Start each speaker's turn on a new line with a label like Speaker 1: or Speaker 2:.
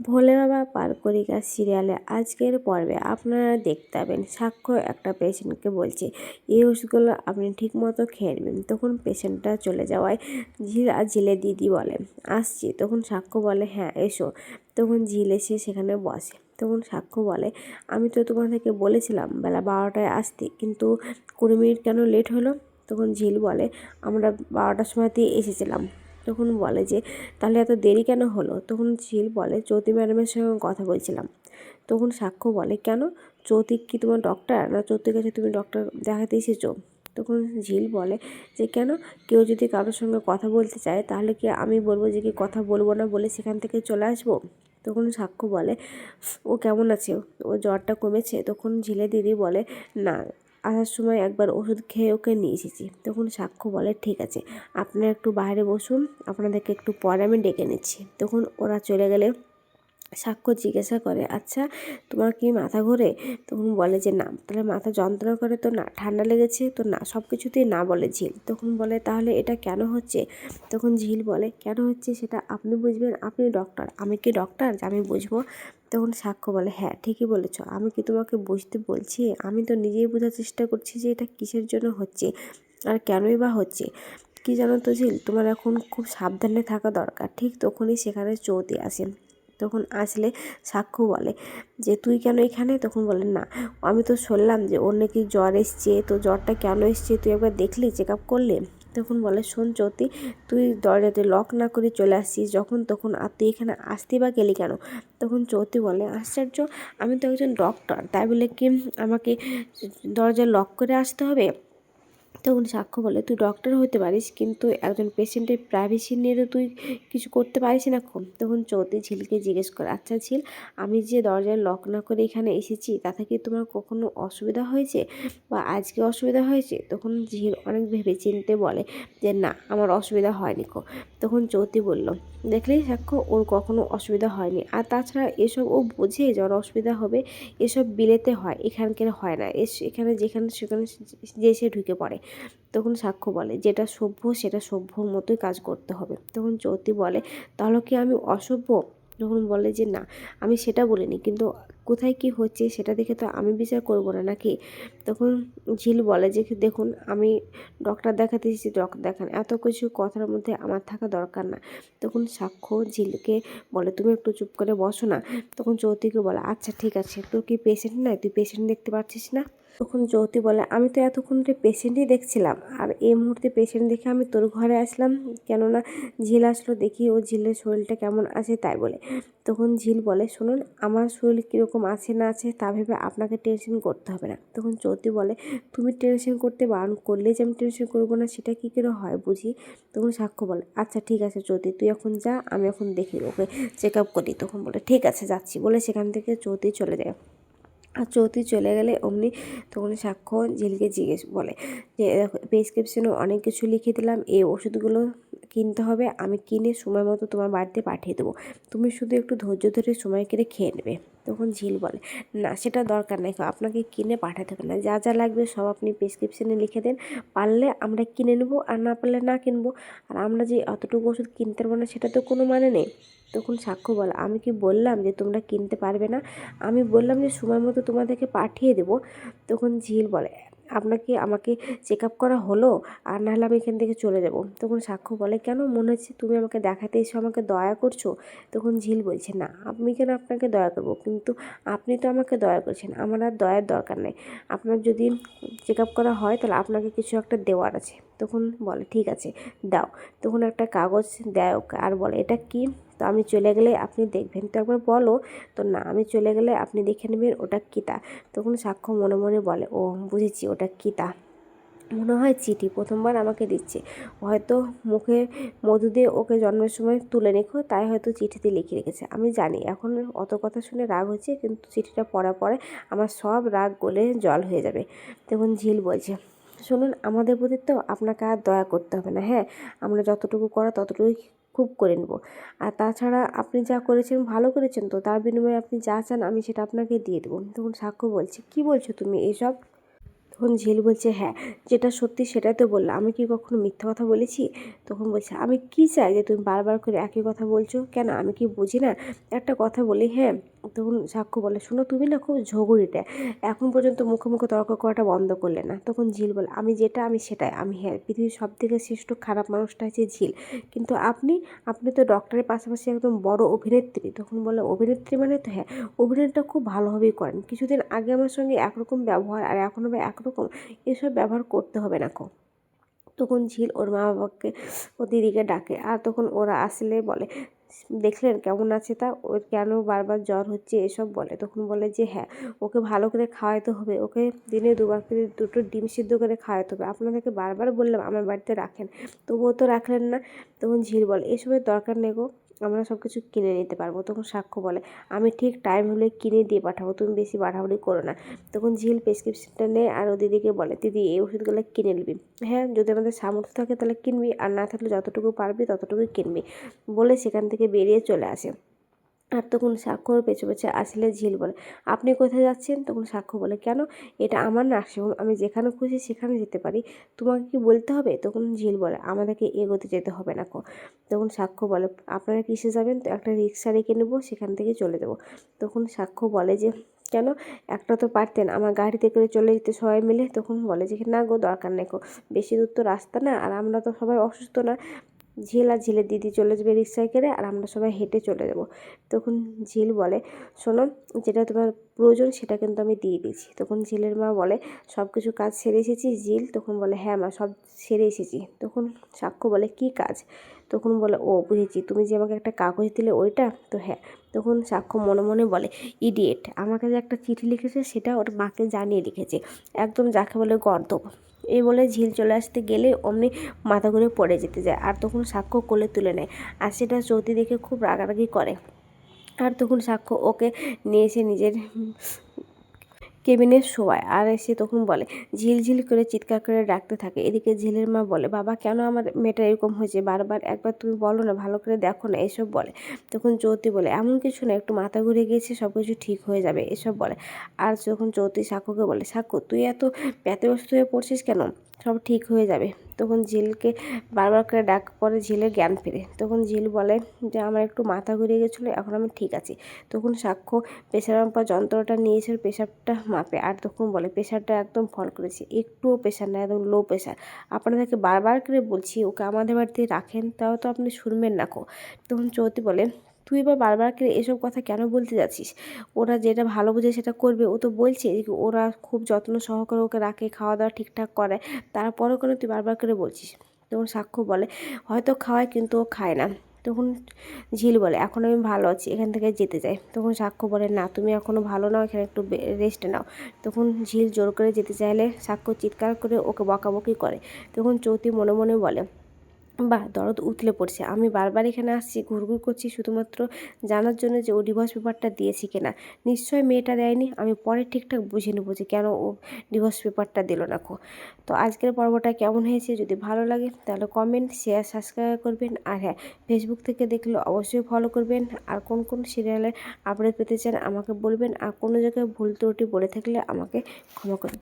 Speaker 1: ভোলে বাবা পারকরিকা সিরিয়ালে আজকের পর্বে আপনারা দেখতে পাবেন। সাক্ষ্য একটা পেশেন্টকে বলছে, এই ওষুধগুলো আপনি ঠিক মতো খেয়ে নেবেন। তখন পেশেন্টটা চলে যাওয়ায় ঝিল আর ঝিলে দিদি বলে, আসছি। তখন সাক্ষ্য বলে হ্যাঁ এসো। তখন ঝিল এসে সেখানে বসে। তখন সাক্ষ্য বলে, আমি তো তোমাদেরকে বলেছিলাম বেলা বারোটায় আসতে, কিন্তু কুড়ি মিনিট কেন লেট হলো? তখন ঝিল বলে, আমরা বারোটার সময়তেই এসেছিলাম। তখন বলে যে, তাহলে এত দেরি কেন হলো? তখন ঝিল বলে জ্যোতি ম্যাডামের সঙ্গে কথা বলছিলাম। তখন সাক্ষ্য বলে, কেন? চৌতিক কি তোমার ডক্টর না চৌতির কাছে তুমি ডক্টর দেখাতে এসেছ? তখন ঝিল বলে যে, কেন? কেউ যদি কারোর সঙ্গে কথা বলতে চায়, তাহলে কি আমি বলব যে, কি কথা বলব না বলে সেখান থেকে চলে আসব? তখন সাক্ষ্য বলে, ও কেমন আছে? ও জ্বরটা কমেছে? তখন ঝিলে দিদি বলে, না। আসার সময় একবার ওষুধ খেয়ে ওকে নিয়ে এসেছি। তখন সাক্ষ্য বলে, ঠিক আছে, আপনারা একটু বাইরে বসুন, আপনাদেরকে একটু পরে আমি ডেকে নিচ্ছি। তখন ওরা চলে গেলে সাক্ষ্য জিজ্ঞাসা করে আচ্ছা তোমার কি মাথা ঘোরে? তখন বলে যে, না, তাহলে মাথা যন্ত্রণা করে তো না, ঠান্ডা লেগেছে তো না সব কিছুতেই না বলে ঝিল। তখন বলে, তাহলে এটা কেন হচ্ছে? তখন ঝিল বলে, কেন হচ্ছে সেটা আপনি বুঝবেন, আপনি ডক্টর, আমি কি ডক্টর যে আমি বুঝব? তখন সাক্ষ্য বলে হ্যাঁ ঠিকই বলেছ, আমি কি তোমাকে বুঝতে বলছি? আমি তো নিজেই বোঝার চেষ্টা করছি যে এটা কিসের জন্য হচ্ছে আর কেনই বা হচ্ছে। কি জানো তো ঝিল, তোমার এখন খুব সাবধানে থাকা দরকার, ঠিক তখনই সেখানে চৌতি আসেন তখন আসলে সাক্ষ্য বলে যে, তুই কেন এখানে? তখন বলে, না, আমি তো শুনলাম যে, ওর নাকি জ্বর এসছে, তো জ্বরটা কেন এসছে? তুই একবার দেখলি চেক আপ করলে? তখন বলে, শোন চৌতি তুই দরজাতে লক না করে চলে আসছিস যখন, তখন আর তুই এখানে আসতে বা গেলি কেন? তখন চৌতি বলে, আশ্চর্য, আমি তো একজন ডক্টর তাই বলে কি আমাকে দরজা লক করে আসতে হবে? তখন সাক্ষ্য বলে, তুই ডক্টর হতে পারিস, কিন্তু একজন পেশেন্টের প্রাইভেসি নিয়ে তো তুই কিছু করতে পারিস না খুব তখন চৌধুরী ঝিলকে জিজ্ঞেস করে আচ্ছা ঝিল, আমি যে দরজায় লক না করে এখানে এসেছি, তাতে কি তোমার কখনো অসুবিধা হয়েছে বা আজকে অসুবিধা হয়েছে? তখন ঝিল অনেক ভেবে চিনতে বলে যে, না, আমার অসুবিধা হয়নি কো। তখন চৌতি বলল দেখলেই সাক্ষ্য, ওর কখনো অসুবিধা হয়নি। আর তাছাড়া এসব ও বোঝে যে ওর অসুবিধা হবে, এসব বিলেতে হয়, এখানকার হয় না। এখানে যেখানে সেখানে যে সে ঢুকে পড়ে। তখন সাক্ষ্য বলে, যেটা সভ্য, সেটা সভ্যর মতোই কাজ করতে হবে। তখন চৌতি বলে, তাহলে কি আমি অসভ্য? তখন বলে যে, না, আমি সেটা বলিনি। কিন্তু কোথায় কি হচ্ছে সেটা দেখে তো আমি বিচার করব না, নাকি? তখন ঝিল বলে যে, দেখুন, আমি ডক্টর দেখাতে এসেছি ডক্টর দেখান। এত কিছু কথার মধ্যে আমার থাকা দরকার না। তখন সাক্ষ্য ঝিলকে বলে, তুমি একটু চুপ করে বসো না। তখন চৌতিকে বলে আচ্ছা ঠিক আছে। তোর কি পেশেন্ট নাই? তুই পেশেন্ট দেখতে পাচ্ছিস না? তখন জ্যোতি বলে, আমি তো এতক্ষণ পেশেন্টই দেখছিলাম। আর এই মুহূর্তে পেশেন্ট দেখে আমি তোর ঘরে আসলাম কেননা ঝিল আসলো দেখি ও ঝিলের শরীরটা কেমন আছে তাই বলে। তখন ঝিল বলে, শুনুন, আমার শরীর কীরকম আছে না আছে তা ভেবে আপনাকে টেনশন করতে হবে না। তখন জ্যোতি বলে, তুমি টেনশন করতে বারণ করলে যে আমি টেনশন করব না, সেটা কী করে হয় বুঝি? তখন সাক্ষ্য বলে আচ্ছা ঠিক আছে জ্যোতি তুই এখন যা, আমি এখন দেখি ওকে চেক আপ করি। তখন বলে, ঠিক আছে, যাচ্ছি। বলে সেখান থেকে জ্যোতি চলে যায়। আর চৌতি চলে গেলে অমনি তখন সাক্ষ্য ঝিলকে জিজ্ঞেস বলে, যে প্রেসক্রিপশনে অনেক কিছু লিখে দিলাম, এই ওষুধগুলো কিনতে হবে, আমি কিনে সময় মতো তোমার বাড়িতে পাঠিয়ে দেবো। তুমি শুধু একটু ধৈর্য ধরে সময় কেটে খেয়ে নেবে। তখন ঝিল বলে, না, সেটা দরকার নেই আপনাকে কিনে পাঠাতে হবে না। যা যা লাগবে সব আপনি প্রেসক্রিপশানে লিখে দেন। পারলে আমরা কিনে নেব আর না পারলে না কিনবো। আর আমরা যে অতটুকু ওষুধ কিনতে পারব না, সেটা তো কোনো মানে নেই। তখন সাক্ষ্য বলে, আমি কি বললাম যে তোমরা কিনতে পারবে না? আমি বললাম যে সময় মতো তোমাদেরকে পাঠিয়ে দেবো। তখন ঝিল বলে আপনাকে, আমাকে চেক আপ করা হলো আর নাহলে আমি এখান থেকে চলে যাব। তখন সাক্ষ্য বলে, কেন? মনে হচ্ছে তুমি আমাকে দেখাতে এসে, আমাকে দয়া করছ? তখন ঝিল বলছে, না, আমি কেন আপনাকে দয়া করব? কিন্তু আপনি তো আমাকে দয়া করছেন, আমার আর দয়ার দরকার নেই। আপনার যদি চেক আপ করা হয় তাহলে আপনাকে কিছু একটা দেওয়ার আছে। তখন বলে, ঠিক আছে, দাও। তখন একটা কাগজ দেয় আর বলে, এটা কি? তো আমি চলে গেলে আপনি দেখবেন। তো একবার বলো, তো না, আমি চলে গেলে আপনি দেখে নেবেন ওটা কিতা? তখন সাক্ষ্য মনে মনে বলে, ও, বুঝেছি ওটা কিতা? মনে হয় চিঠি, প্রথমবার আমাকে দিচ্ছে। হয়তো মুখে মধু দিয়ে ওকে জন্মের সময় তুলে রেখো, তাই হয়তো চিঠিতে লিখে রেখেছে। আমি জানি, এখন অত কথা শুনে রাগ হচ্ছে, কিন্তু চিঠিটা পড়ার পরে আমার সব রাগ গলে জল হয়ে যাবে। তখন ঝিল বলছে, শুনুন, আমাদের প্রতি তো আপনাকে আর দয়া করতে হবে না হ্যাঁ? আমরা যতটুকু করা ততটুকুই খুব করে নেব। আর তাছাড়া আপনি যা করেছেন, ভালো করেছেন তো, তার বিনিময়ে আপনি যা চান আমি সেটা আপনাকে দিয়ে দেবো। তখন সাক্ষ্য বলছে। কি বলছো তুমি এসব? তখন ঝিল বলছে হ্যাঁ যেটা সত্যি সেটাই তো বললাম আমি কি কখনো মিথ্যা কথা বলেছি? তখন বলছে, আমি কি চাই যে তুমি বারবার করে একই কথা বলছো? কেন? আমি কি বুঝি না? একটা কথা বলি হ্যাঁ তখন সাক্ষ্য বলে, শোনো, তুমি না খুব ঝগড়িটা। এখন পর্যন্ত মুখে মুখে তর্ক করাটা বন্ধ করলে না। তখন ঝিল বলে, আমি যেটা, আমি সেটাই, আমি হ্যাঁ পৃথিবীর সব থেকে শ্রেষ্ঠ খারাপ মানুষটা হচ্ছে ঝিল। কিন্তু আপনি আপনি তো ডক্টরের পাশাপাশি একদম বড় অভিনেত্রী। তখন বলে, অভিনেত্রী মানে তো হ্যাঁ অভিনয়টা খুব ভালোভাবেই করেন। কিছুদিন আগে আমার সঙ্গে একরকম ব্যবহার আর এখন হবে একরকম এসব ব্যবহার করতে হবে না কো। তখন ঝিল ওর মা বাবাকে ও দিদিকে ডাকে। আর তখন ওরা আসলে বলে দেখলেন কেমন আছে তা? ওর কেন বারবার জ্বর হচ্ছে এসব বলে? তখন বলে যে হ্যাঁ ওকে ভালো করে খাওয়াইতে হবে। ওকে দিনে দুবার করে দুটো ডিম সিদ্ধ করে খাওয়াতে হবে। আপনাদেরকে বারবার বললাম, আমার বাড়িতে রাখেন। তবুও তো রাখলেন না। তখন ঝিল বলে, এসবের দরকার নেই গো। আমরা সব কিছু কিনে নিতে পারব। তখন সাক্ষ্য বলে, আমি ঠিক টাইম হলে কিনে দিয়ে পাঠাবো, তুমি বেশি বাড়াবাড়ি করো না। তখন ঝিল প্রেসক্রিপশনটা নেয় আর ও দিদিকে বলে, দিদি, এই ওষুধগুলো কিনে নিবি। হ্যাঁ যদি আমাদের সামর্থ্য থাকে তাহলে কিনবি, আর না থাকলে যতটুকু পারবি ততটুকু কিনবি। বলে সেখান থেকে বেরিয়ে চলে আসে। আর তখন সাক্ষ্যর পেছু পেছে আসলে ঝিল বলে। আপনি কোথায় যাচ্ছেন? তখন সাক্ষ্য বলে, কেন? এটা আমার নার্সিংহোম আমি যেখানে খুশি সেখানে যেতে পারি। তোমাকে কি বলতে হবে? তখন ঝিল বলে, আমাদেরকে এগোতে যেতে হবে না কো। তখন সাক্ষ্য বলে, আপনারা কিসে যাবেন? তো একটা রিক্সা রেখে নেব, সেখান থেকে চলে যাব। তখন সাক্ষ্য বলে যে, কেন? একটা তো পারতেন, আমার গাড়িতে করে চলে যেতে সবাই মিলে? তখন বলে যে, না গো, দরকার নেই গো বেশি দূর তো রাস্তা না, আর আমরা তো সবাই অসুস্থ না। ঝিল আর ঝিলের দিদি চলে যাবে রিক্সায় করে আর আমরা সবাই হেঁটে চলে যাব। তখন ঝিল বলে, শোনো, যেটা তোমার প্রয়োজন সেটা কিন্তু আমি দিয়ে দিয়েছি। তখন ঝিলের মা বলে সব কিছু কাজ সেরে এসেছি, ঝিল? তখন বলে হ্যাঁ মা, সব সেরে এসেছি। তখন সাক্ষ্য বলে, কি কাজ? তখন বলে, ও, বুঝেছি, তুমি যে আমাকে একটা কাগজ দিলে ওইটা? তো হ্যাঁ তখন সাক্ষ্য মনে মনে বলে ইডিয়েট আমাকে যে একটা চিঠি লিখেছে, সেটা ওর মাকে জানিয়ে লিখেছে। একদম যাকে বলে গর্দব এই বলে ঝিল চলে আসতে গেলে অমনি মাথা ঘুরে পড়ে যেতে যায় আর তখন সাক্ষ্য কোলে তুলে নেয় আর সেটা চৌতি দেখে খুব রাগারাগি করে। আর তখন সাক্ষ্য ওকে নিয়ে এসে নিজের কেবিনে শোয়ায় আর এসে তখন বলে ঝিলঝিল করে চিৎকার করে ডাকতে থাকে। এদিকে ঝিলের মা বলে, বাবা, কেন আমার মেয়েটা এরকম হয়েছে? বারবার একবার তুমি বলো না, ভালো করে দেখো না, এসব বলে। তখন চৌতি বলে, এমন কিছু না, একটু মাথা ঘুরে গিয়েছে সব কিছু ঠিক হয়ে যাবে, এসব বলে। আর যখন চৌতি সাক্ষুকে বলে সাক্ষু তুই এত ব্যতিব্যস্ত হয়ে পড়ছিস কেন? সব ঠিক হয়ে যাবে। তখন ঝিলকে বারবার করে ডাক পরে ঝিলের জ্ঞান ফিরে। তখন ঝিল বলে যে, আমার একটু মাথা ঘুরে গেছিল, এখন আমি ঠিক আছি। তখন সাক্ষ্য প্রেশার মাপা যন্ত্রটা নিয়েছে প্রেশারটা মাপে। আর তখন বলে প্রেশারটা একদম ফল করেছে। একটুও প্রেশার না, একদম লো প্রেশার আপনাদেরকে বারবার করে বলছি, ওকে আমাদের বাড়িতে রাখেন, তাও তো আপনি শুনবেন না কো। তখন চৌতি বলে তুই এবার বারবার করে এসব কথা কেন বলতে যাচ্ছিস? ওরা যেটা ভালো বোঝে সেটা করবে। ও তো বলছে ওরা খুব যত্ন সহকারে ওকে রাখে খাওয়া দাওয়া ঠিকঠাক করে। তারপরেও কেন তুই বারবার করে বলছিস? তখন সাক্ষ্য বলে, হয়তো খাওয়ায় কিন্তু ও খায় না। তখন ঝিল বলে, এখন আমি ভালো আছি, এখান থেকে যেতে চাই তখন সাক্ষ্য বলে, না, তুমি এখনও ভালো নাও এখানে একটু রেস্ট নাও। তখন ঝিল জোর করে যেতে চাইলে সাক্ষ্য চিৎকার করে ওকে বকাবকি করে। তখন চৌতি মনে মনে বলে বাহ, দরদ উতলে পড়ছে। আমি বারবার এখানে আসছি ঘুরঘুর করছি, শুধুমাত্র জানার জন্য যে ও ডিভোর্স পেপারটা দিয়েছি কিনা। নিশ্চয়ই মেয়েটা দেয়নি, আমি পরে ঠিকঠাক বুঝে নেব যে কেন ও ডিভোর্স পেপারটা দিল না খো তো আজকের পর্বটা কেমন হয়েছে, যদি ভালো লাগে তাহলে কমেন্ট শেয়ার সাবস্ক্রাইব করবেন। আর হ্যাঁ ফেসবুক থেকে দেখলে অবশ্যই ফলো করবেন। আর কোন কোন সিরিয়ালের আপডেট পেতে চান আমাকে বলবেন। আর কোনো জায়গায় ভুল ত্রুটি বলে থাকলে আমাকে ক্ষমা করবেন।